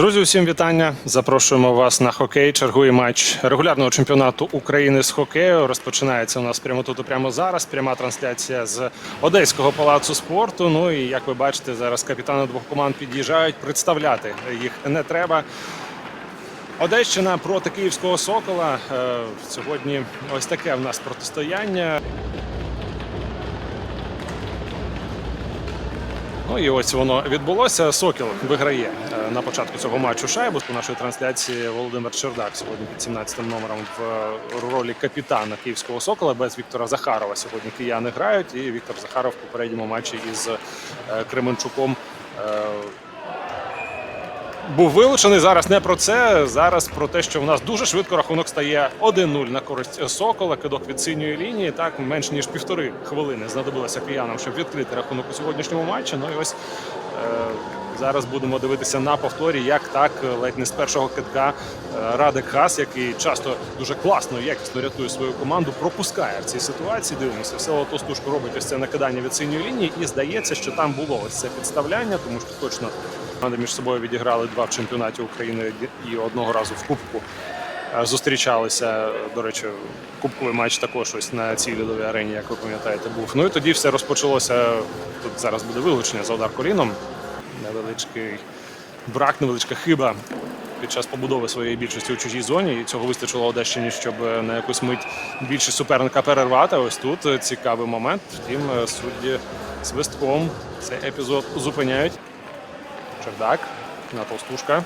Друзі, усім вітання. Запрошуємо вас на хокей. Чергує матч регулярного чемпіонату України з хокею. Розпочинається у нас прямо тут прямо зараз. Пряма трансляція з Одеського палацу спорту. Ну і як ви бачите, зараз капітани двох команд під'їжджають. Представляти їх не треба. Одещина проти Київського Сокола. Е, Сьогодні ось таке в нас протистояння. Ну і ось воно відбулося. Сокіл виграє е, на початку цього матчу шайбу. У нашої трансляції Володимир Чердак сьогодні під 17 номером в е, ролі капітана Київського Сокола. Без Віктора Захарова сьогодні кияни грають. І Віктор Захаров в попередньому матчі із е, Кременчуком. Був вилучений зараз не про це. Зараз про те, що в нас дуже швидко рахунок стає 1-0 на користь Сокола. Кидок від синьої лінії. Так менш ніж півтори хвилини знадобилося киянам, щоб відкрити рахунок у сьогоднішньому матчі. Ну і ось е, зараз будемо дивитися на повторі, як так ледь не з першого китка е, Радик Хас, який часто дуже класно якісно рятує свою команду, пропускає в цій ситуації. Дивимося, все Тостушко робить ось це накидання від синьої лінії, і здається, що там було ось це підставляння, тому що точно. Команди між собою відіграли два в чемпіонаті України і одного разу в Кубку. Е, Зустрічалися, до речі, кубковий матч також ось на цій льодовій арені, як ви пам'ятаєте, був. Ну і тоді все розпочалося. Тут зараз буде вилучення за удар коліном. Невеличкий брак, невеличка хиба під час побудови своєї більшості у чужій зоні. І цього вистачило Одещині, щоб на якусь мить більшість суперника перервати. Ось тут цікавий момент. Втім, е, судді свистком цей епізод зупиняють. Чердак на Толстушка.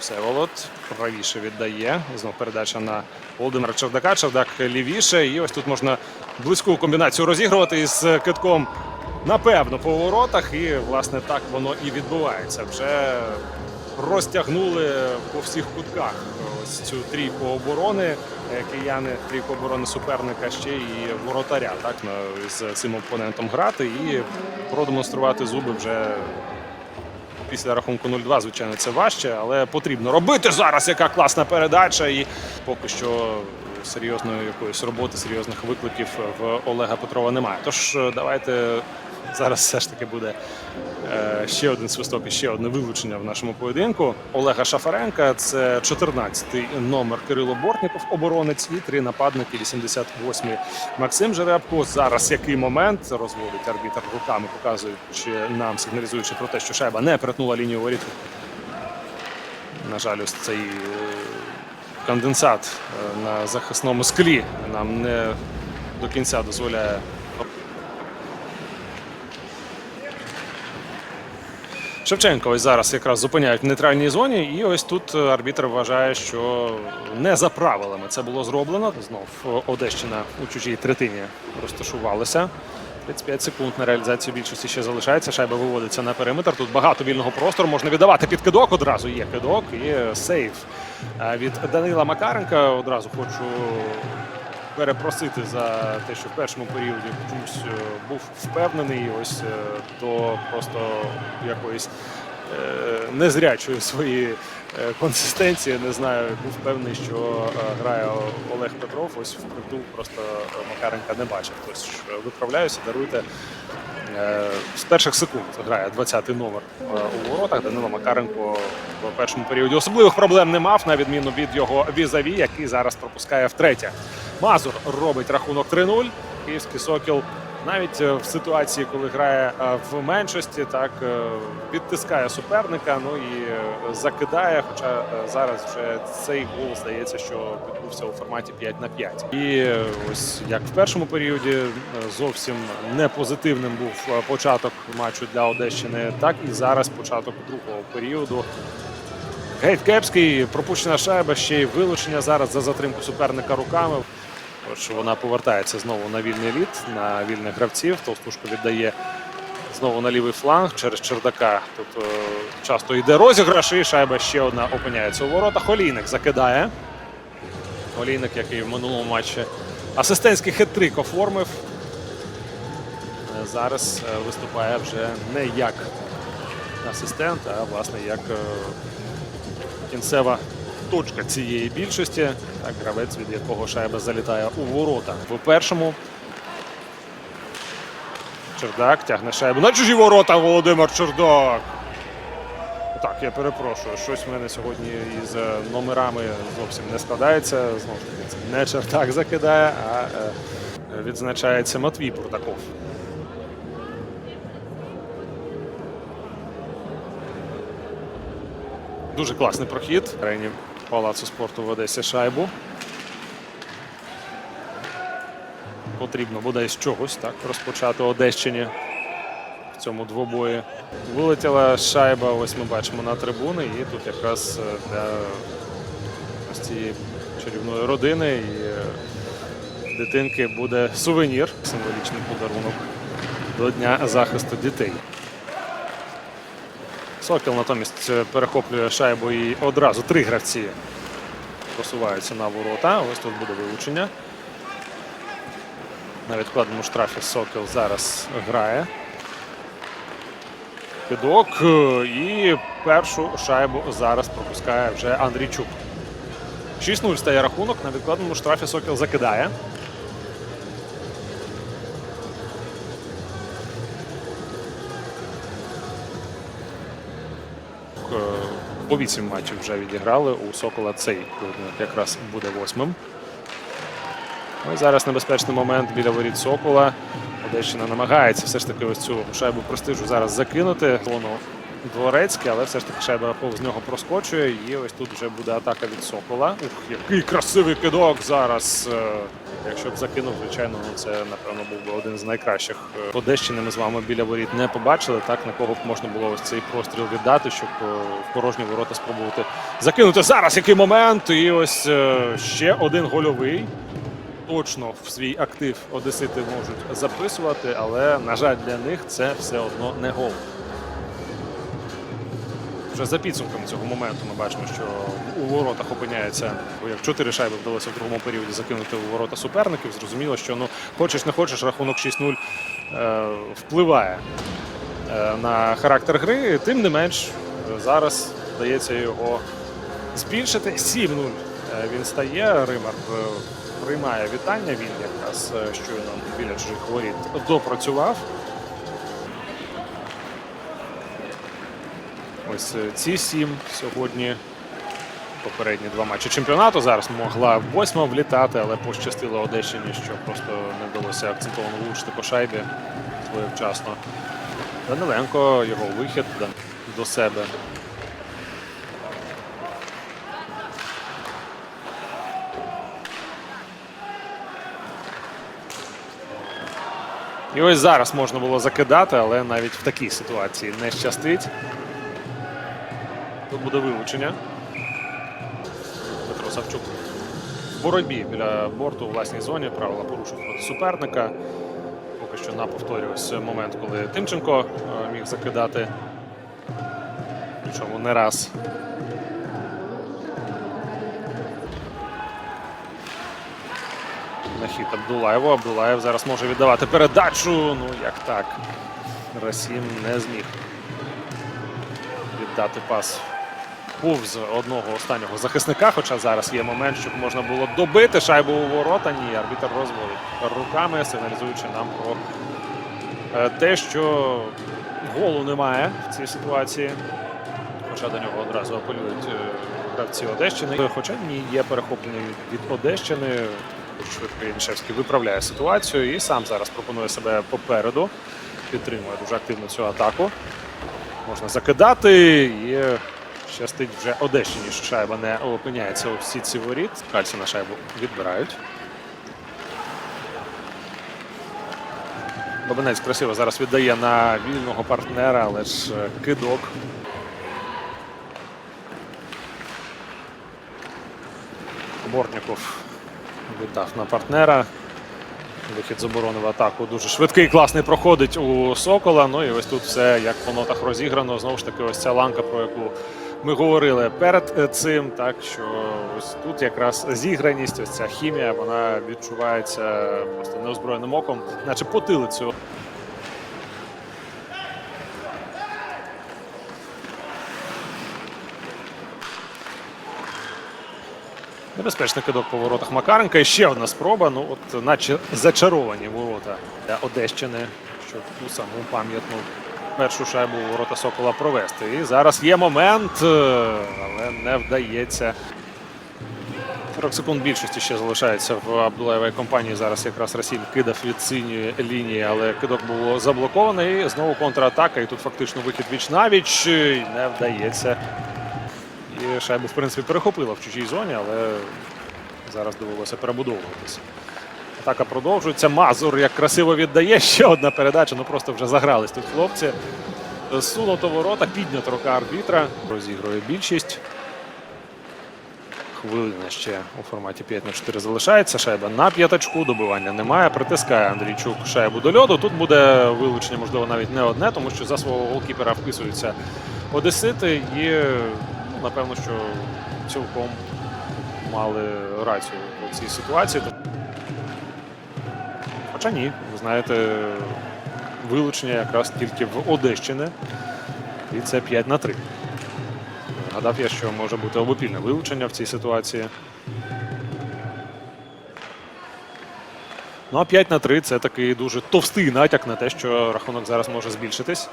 Всеволод правіше віддає. Знов передача на Володимира Чердака. Чердак лівіше. І ось тут можна близьку комбінацію розігрувати із китком напевно по воротах. І власне так воно і відбувається. Вже розтягнули по всіх кутках ось цю трійку оборони. Е, Кияни трійку оборони суперника ще і воротаря так з цим опонентом грати і продемонструвати зуби вже після рахунку 0-2, звичайно, це важче, але потрібно робити зараз. Яка класна передача, і поки що серйозної якоїсь роботи, серйозних викликів в Олега Петрова немає. Тож е, давайте зараз все ж таки буде е, ще один свисток і ще одне вилучення в нашому поєдинку. Олега Шафаренка це 14-й номер Кирило Бортніков, оборонець, і три нападники. 88-й Максим Жеребко. Зараз який момент розводить арбітр руками, показуючи нам, сигналізуючи про те, що шайба не перетнула лінію воріт. На жаль, ось цей е, конденсат е, на захисному склі нам не до кінця дозволяє. Шевченко ось зараз якраз зупиняють в нейтральній зоні, і ось тут е, арбітр вважає, що не за правилами це було зроблено. Знов е, Одещина у чужій третині розташувалася. 35 секунд на реалізацію більшості ще залишається. Шайба виводиться на периметр. Тут багато вільного простору. Можна віддавати під кидок. Одразу є кидок і сейф Е, від Данила Макаренка. Одразу хочу перепросити за те, що в першому періоді чомусь е, був впевнений. Ось е, до просто якоїсь е, незрячої своєї консистенції. Не знаю, був впевнений, що грає Олег Петров. Ось впритул просто Макаренка не бачив. Тож виправляюся, даруйте. З перших секунд грає 20-й номер у воротах. Данило Макаренко в першому періоді особливих проблем не мав, на відміну від його візаві, який зараз пропускає втретє. Мазур робить рахунок 3-0. Київський сокіл навіть е, в ситуації, коли грає е, в меншості, так е, підтискає суперника. Ну і закидає. Хоча зараз вже цей гол здається, що відбувся у форматі 5 на 5. І ось як в першому періоді зовсім не позитивним був початок матчу для Одещини, так і зараз початок другого періоду. Геть кепський, пропущена шайба, ще й вилучення зараз за затримку суперника руками. Отже, вона повертається знову на вільний лід, на вільних гравців. Толстушко віддає знову на лівий фланг через чердака. Тут е, часто йде розіграш, і шайба ще одна опиняється у воротах. Олійник закидає. Олійник, який в минулому матчі асистентський хет-трик оформив. Е, Зараз е, виступає вже не як асистент, а власне як кінцева точка цієї більшості. Так, гравець, від якого шайба залітає у ворота. В першому Чердак тягне шайбу на чужі ворота Володимир Чердак. Так, я перепрошую, щось в мене сьогодні із е, номерами зовсім не складається. Знову ж таки, це не чертак закидає, а е, відзначається Матвій Прутаков. Дуже класний прохід. В арені Палацу спорту в Одесі шайбу. Потрібно буде з чогось так розпочати Одещині в цьому двобої. Вилетіла шайба, ось ми бачимо на трибуни, і тут якраз е, для ось цієї чарівної родини і е, дитинки буде сувенір, символічний подарунок до Дня захисту дітей. Сокіл натомість е, перехоплює шайбу і одразу три гравці просуваються на ворота. Ось тут буде вилучення. На відкладеному штрафі Сокіл зараз грає. Кидок е, і першу шайбу зараз пропускає вже Андрійчук. 6-0 стає рахунок. На відкладеному штрафі Сокіл закидає. По вісім матчів вже відіграли. У Сокола цей поєдинок якраз буде восьмим. Ну і зараз небезпечний момент біля воріт Сокола. Одещина намагається все ж таки ось цю шайбу престижу зараз закинути. Воно дворецьке, але все ж таки шайба повз нього проскочує. І ось тут вже буде атака від Сокола. Ух, який красивий кидок зараз. Е, Якщо б закинув, звичайно, ну це напевно був би один з найкращих. Е, Одещини ми з вами біля воріт не побачили. Так на кого б можна було ось цей простріл віддати, щоб е, в порожні ворота спробувати закинути. Зараз який момент! І ось ще один гольовий точно в свій актив одесити можуть записувати, але, на жаль, для них це все одно не гол. Вже за підсумками цього моменту ми бачимо, що у воротах опиняється, як чотири шайби вдалося в другому періоді закинути у ворота суперників. Зрозуміло, що ну хочеш не хочеш, рахунок 6-0 е, впливає е, на характер гри. Тим не менш, зараз вдається його збільшити. 7-0 е, він стає. Римар е, приймає вітання. Він якраз щойно біля чужих воріт допрацював. Ось е, ці сім сьогодні. Попередні два матчі чемпіонату. Зараз могла восьма влітати, але пощастило Одещині, що просто не вдалося акцентовано влучити по шайбі своєвчасно. Даниленко, його вихід до себе. І ось зараз можна було закидати, але навіть в такій ситуації не щастить. Тут буде вилучення. Петро Савчук в боротьбі біля борту у власній зоні. Правила порушив проти суперника. Поки що на повторі ось момент, коли Тимченко е, міг закидати. Причому не раз. На хід Абдулаєву. Абдулаєв зараз може віддавати передачу. Ну як так? Расім не зміг віддати пас повз одного останнього захисника. Хоча зараз є момент, щоб можна було добити шайбу у ворота. Ні, арбітр розводить руками, сигналізуючи нам про е, те, що голу немає в цій ситуації. Хоча до нього одразу апелюють е, гравці Одещини. Хоча ні, є перехоплення від Одещини. Швидко Янішевський виправляє ситуацію і сам зараз пропонує себе попереду. Підтримує дуже активно цю атаку. Можна закидати і щастить вже Одещині, що шайба не опиняється у сітці воріт. Кальці на шайбу відбирають. Бабинець красиво зараз віддає на вільного партнера, але ж е, кидок. Бортніков віддав на партнера. Вихід з оборони в атаку дуже швидкий, класний проходить у Сокола. Ну і ось тут все як по нотах розіграно. Знову ж таки, ось ця ланка, про яку ми говорили перед е, цим. Так що ось тут якраз зіграність, ось ця хімія, вона відчувається просто неозброєним оком, наче потилицю. Небезпечний кидок по воротах Макаренка. І ще одна спроба. Ну, от, наче зачаровані ворота для Одещини, що ту саму пам'ятну першу шайбу ворота Сокола провести. І зараз є момент, е, але не вдається. 40 секунд більшості ще залишається в Абдулаєвої компанії. Зараз якраз Расіль кидав від синьої лінії, але кидок було заблоковано. І знову контратака. І тут фактично вихід віч навіч не вдається. І шайбу, в принципі, перехопила в чужій зоні, але зараз довелося перебудовуватися. Атака продовжується. Мазур як красиво віддає. Ще одна передача. Ну просто вже загрались тут хлопці. Сунуто ворота, піднята рука арбітра. Розігрує більшість. Хвилина ще у форматі 5 на 4 залишається. Шайба на п'ятачку. Добивання немає. Притискає Андрійчук шайбу до льоду. Тут буде вилучення, можливо, навіть не одне, тому що за свого голкіпера вписуються одесити. І ну, напевно, що цілком мали рацію у цій ситуації. Хоча ні, ви знаєте, вилучення якраз тільки в Одещини. І це 5 на 3. Гадав я, що може бути обопільне вилучення в цій ситуації. Ну а 5 на 3 це такий дуже товстий натяк на те, що рахунок зараз може збільшитись.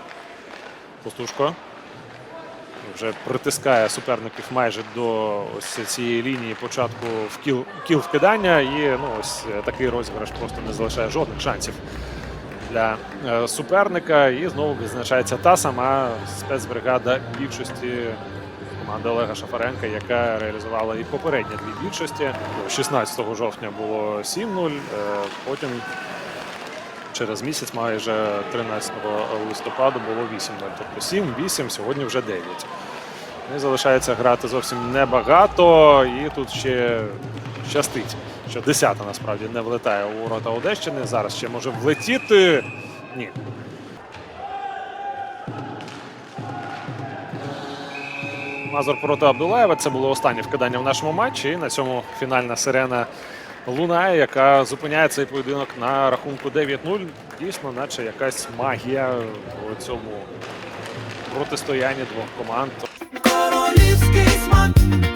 Пустушко вже притискає суперників майже до ось цієї лінії початку в кіл, кіл вкидання. І ну, ось такий розіграш просто не залишає жодних шансів для е, суперника. І знову визначається та сама спецбригада більшості команди Олега Шафаренка, яка реалізувала і попередні дві більшості. 16 жовтня було 7-0, е, потім через місяць, майже 13 листопада, було 8-0. Тобто 7-8, сьогодні вже 9. Ну, І залишається грати зовсім небагато. І тут ще щастить, що 10 насправді не влетає у ворота Одещини. Зараз ще може влетіти. Ні. Мазур проти Абдулаєва. Це було останнє вкидання в нашому матчі. І на цьому фінальна сирена лунає, яка зупиняє цей поєдинок на рахунку 9-0. Дійсно, наче якась магія у цьому протистоянні двох команд. this case, man.